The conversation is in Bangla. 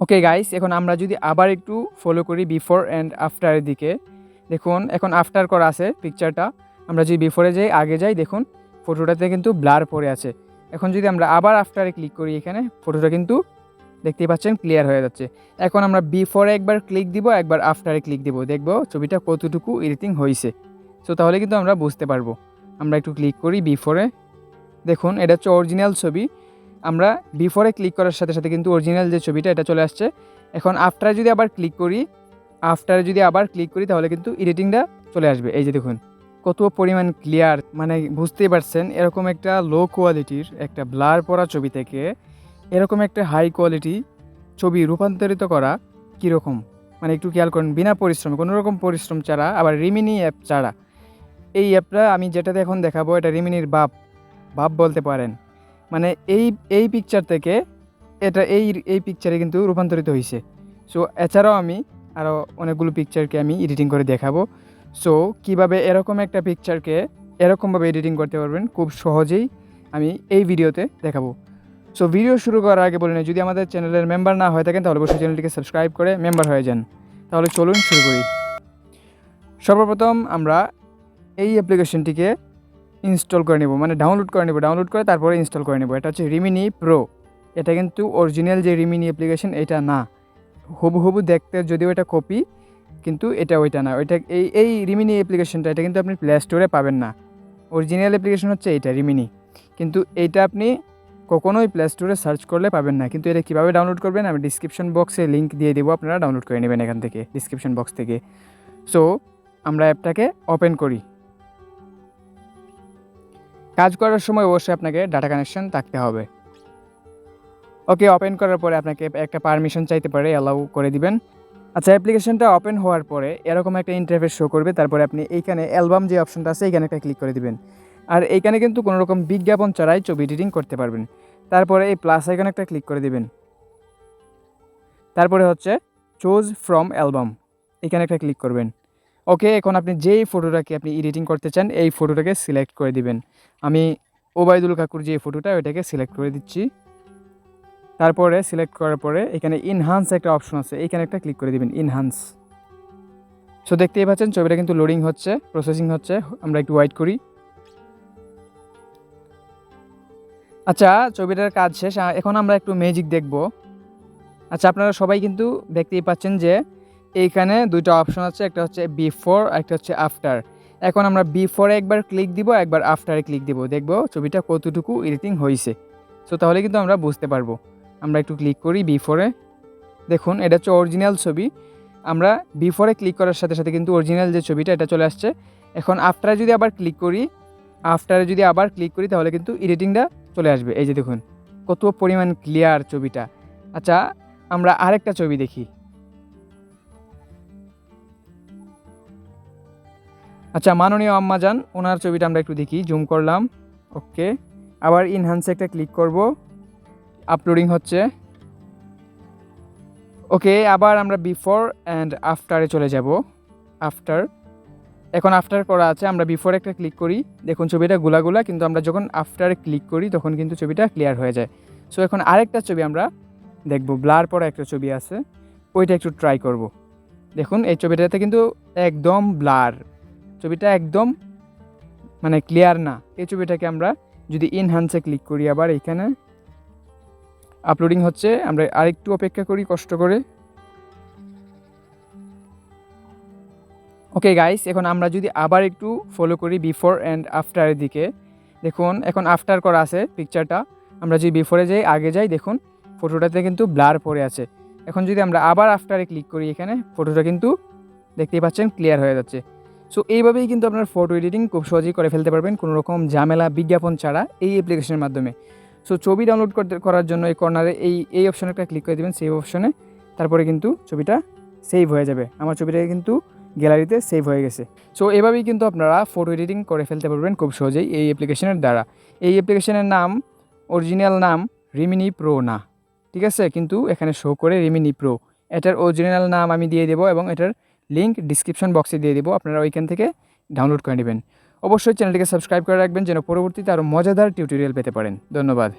ওকে গাইস এখন আমরা যদি আবার একটু ফলো করি বিফোর অ্যান্ড আফটারের দিকে। দেখুন, এখন আফটার করা আছে পিকচারটা আমরা যদি বিফোরে যাই, আগে যাই, দেখুন ফটোটাতে কিন্তু ব্লার পড়ে আছে। এখন যদি আমরা আবার আফটারে ক্লিক করি এখানে ফটোটা কিন্তু দেখতেই পাচ্ছেন ক্লিয়ার হয়ে যাচ্ছে। এখন আমরা বিফোরে একবার ক্লিক দিব, একবার আফটারে ক্লিক দিব। দেখব ছবিটা কতটুকু এডিটিং হয়েছে সো তাহলে কিন্তু আমরা বুঝতে পারব। আমরা একটু ক্লিক করি বিফোরে দেখুন, এটা হচ্ছে অরিজিনাল ছবি। আমরা বিফোরে ক্লিক করার সাথে সাথে কিন্তু অরিজিনাল যে ছবিটা, এটা চলে আসছে। এখন আফটারে যদি আবার ক্লিক করি আফটারে যদি আবার ক্লিক করি, তাহলে কিন্তু এডিটিংটা চলে আসবে। এই যে দেখুন, কত পরিমাণ ক্লিয়ার মানে বুঝতেই পারছেন, এরকম একটা লো কোয়ালিটির একটা ব্লার পরা ছবি থেকে এরকম একটা হাই কোয়ালিটি ছবি রূপান্তরিত করা কীরকম? মানে একটু খেয়াল করুন, বিনা পরিশ্রমে, কোনো রকম পরিশ্রম ছাড়া, আবার রিমিনি অ্যাপ ছাড়া। এই অ্যাপটা আমি যেটাতে এখন দেখাবো, এটা রিমিনির বাপ বাপ বলতে পারেন। মানে এই এই পিকচার থেকে এটা এই এই পিকচারে কিন্তু রূপান্তরিত হয়েছে সো এছাড়াও আমি আরও অনেকগুলো পিকচারকে আমি এডিটিং করে দেখাবো। সো কীভাবে এরকম একটা পিকচারকে এরকমভাবে এডিটিং করতে পারবেন খুব সহজেই আমি এই ভিডিওতে দেখাবো। সো ভিডিও শুরু করার আগে বলে যদি আমাদের চ্যানেলের মেম্বার না হয়ে থাকেন, তাহলে অবশ্যই চ্যানেলটিকে সাবস্ক্রাইব করে মেম্বার হয়ে যান। তাহলে চলুন শুরু করি। সর্বপ্রথম আমরা এই অ্যাপ্লিকেশনটিকে ইনস্টল করে নেব। মানে ডাউনলোড করে নেব। ডাউনলোড করে তারপরে ইনস্টল করে নেব। এটা হচ্ছে রিমিনি প্রো এটা কিন্তু অরিজিনাল যে রিমিনি অ্যাপ্লিকেশন এটা না। হুবু হুবু দেখতে যদিও এটা কপি কিন্তু এটা ওইটা না। ওইটা এই এই রিমিনি অ্যাপ্লিকেশনটা এটা কিন্তু আপনি প্লে স্টোরে পাবেন না। অরিজিনাল অ্যাপ্লিকেশন হচ্ছে এইটা রিমিনি কিন্তু এইটা আপনি কখনোই প্লে স্টোরে সার্চ করলে পাবেন না। কিন্তু এটা কীভাবে ডাউনলোড করবেন, আমি ডিসক্রিপশন বক্সে লিঙ্ক দিয়ে দেবো। আপনারা ডাউনলোড করে নেবেন এখান থেকে ডিসক্রিপশন বক্স থেকে। সো আমরা অ্যাপটাকে ওপেন করি। কাজ করার সময় অবশ্যই আপনাকে ডাটা কানেকশন থাকতে হবে। ওকে ওপেন করার পরে আপনাকে একটা পারমিশন চাইতে পারে অ্যালাউ করে দিবেন। আচ্ছা অ্যাপ্লিকেশনটা ওপেন হওয়ার পরে এরকম একটা ইন্টারফেস শো করবে, তারপরে আপনি এইখানে অ্যালবাম যে অপশনটা আছে, এইখানে একটা ক্লিক করে দিবেন। আর এইখানে কিন্তু কোনো রকম বিজ্ঞাপন ছাড়াই ছবি এডিটিং করতে পারবেন। তারপরে এই প্লাস আইকনে একটা ক্লিক করে দিবেন। তারপরে হচ্ছে চুজ ফ্রম অ্যালবাম এখানে একটা ক্লিক করবেন। ওকে, এখন আপনি যেই ফটোটাকে আপনি এডিটিং করতে চান, এই ফটোটাকে সিলেক্ট করে দিবেন। আমি ওবায়দুল কাকুর যে ফটোটা ওইটাকে সিলেক্ট করে দিচ্ছি। তারপরে সিলেক্ট করার পরে এখানে ইনহান্স একটা অপশন আছে, এখানে একটা ক্লিক করে দিবেন ইনহান্স সো দেখতেই পাচ্ছেন, ছবিটা কিন্তু লোডিং হচ্ছে প্রসেসিং হচ্ছে, আমরা একটু ওয়েট করি। আচ্ছা ছবিটার কাজ শেষ এখন আমরা একটু ম্যাজিক দেখব। আচ্ছা আপনারা সবাই কিন্তু দেখতেই পাচ্ছেন যে এইখানে দুইটা অপশন আছে, একটা হচ্ছে বিফোর একটা হচ্ছে আফটার এখন আমরা বিফোরে একবার ক্লিক দিব, একবার আফটারে ক্লিক দিব। দেখব ছবিটা কতটুকু এডিটিং হয়েছে সো তাহলে কিন্তু আমরা বুঝতে পারব। আমরা একটু ক্লিক করি বিফোরে দেখুন, এটা হচ্ছে অরিজিনাল ছবি। আমরা বিফোরে ক্লিক করার সাথে সাথে কিন্তু অরিজিনাল যে ছবিটা, এটা চলে আসছে। এখন আফটারে যদি আবার ক্লিক করি আফটারে যদি আবার ক্লিক করি, তাহলে কিন্তু এডিটিংটা চলে আসবে। এই যে দেখুন, কত পরিমাণ ক্লিয়ার ছবিটা। আচ্ছা আমরা আরেকটা ছবি দেখি। আচ্ছা মাননীয় আম্মা যান, ওনার ছবিটা আমরা একটু দেখি, জুম করলাম, ওকে। আবার ইনহান্সে একটা ক্লিক করব আপলোডিং হচ্ছে। ওকে, আবার আমরা বিফোর অ্যান্ড আফটারে চলে যাব আফটার এখন আফটার করা আছে, আমরা বিফোর একটা ক্লিক করি, দেখুন ছবিটা গোলাগুলা, কিন্তু আমরা যখন আফটারে ক্লিক করি, তখন কিন্তু ছবিটা ক্লিয়ার হয়ে যায়। সো এখন আরেকটা ছবি আমরা দেখব ব্লার পরা একটা ছবি আছে, ওইটা একটু ট্রাই করব। দেখুন, এই ছবিটাতে কিন্তু একদম ব্লার ছবিটা একদম মানে ক্লিয়ার না। এই ছবিটাকে আমরা যদি ইনহান্সে ক্লিক করি আবার এখানে আপলোডিং হচ্ছে, আমরা আরেকটু অপেক্ষা করি, কষ্ট করে। ওকে গাইস এখন আমরা যদি আবার একটু ফলো করি বিফোর অ্যান্ড আফটারের দিকে। দেখুন, এখন আফটার করা আছে পিকচারটা আমরা যদি বিফোরে যাই, আগে যাই, দেখুন ফটোটাতে কিন্তু ব্লার পড়ে আছে। এখন যদি আমরা আবার আফটারে ক্লিক করি এখানে ফটোটা কিন্তু দেখতেই পাচ্ছেন ক্লিয়ার হয়ে যাচ্ছে। সো এইভাবেই কিন্তু আপনার ফটো এডিটিং খুব সহজেই করে ফেলতে পারবেন কোনো রকম ঝামেলা, বিজ্ঞাপন ছাড়া এই অ্যাপ্লিকেশনের মাধ্যমে। সো ছবি ডাউনলোড করতে, করার জন্য এই কর্নারে এই এই অপশনে একটা ক্লিক করে দেবেন সেভ অপশনে তারপরে কিন্তু ছবিটা সেভ হয়ে যাবে। আমার ছবিটা কিন্তু গ্যালারিতে সেভ হয়ে গেছে। সো এভাবেই কিন্তু আপনারা ফটো এডিটিং করে ফেলতে পারবেন খুব সহজেই এই অ্যাপ্লিকেশনের দ্বারা। এই অ্যাপ্লিকেশনের নাম অরিজিনাল নাম রিমিনি প্রো না। ঠিক আছে? কিন্তু এখানে শো করে রিমিনি প্রো এটার অরিজিনাল নাম আমি দিয়ে দেবো এবং এটার লিঙ্ক ডিসক্রিপশন বক্সে দিয়ে দেবো। আপনারা ওইখান থেকে ডাউনলোড করে নেবেন। অবশ্যই চ্যানেলটিকে সাবস্ক্রাইব করে রাখবেন, যেন পরবর্তীতে আরও মজাদার টিউটোরিয়াল পেতে পারেন। ধন্যবাদ।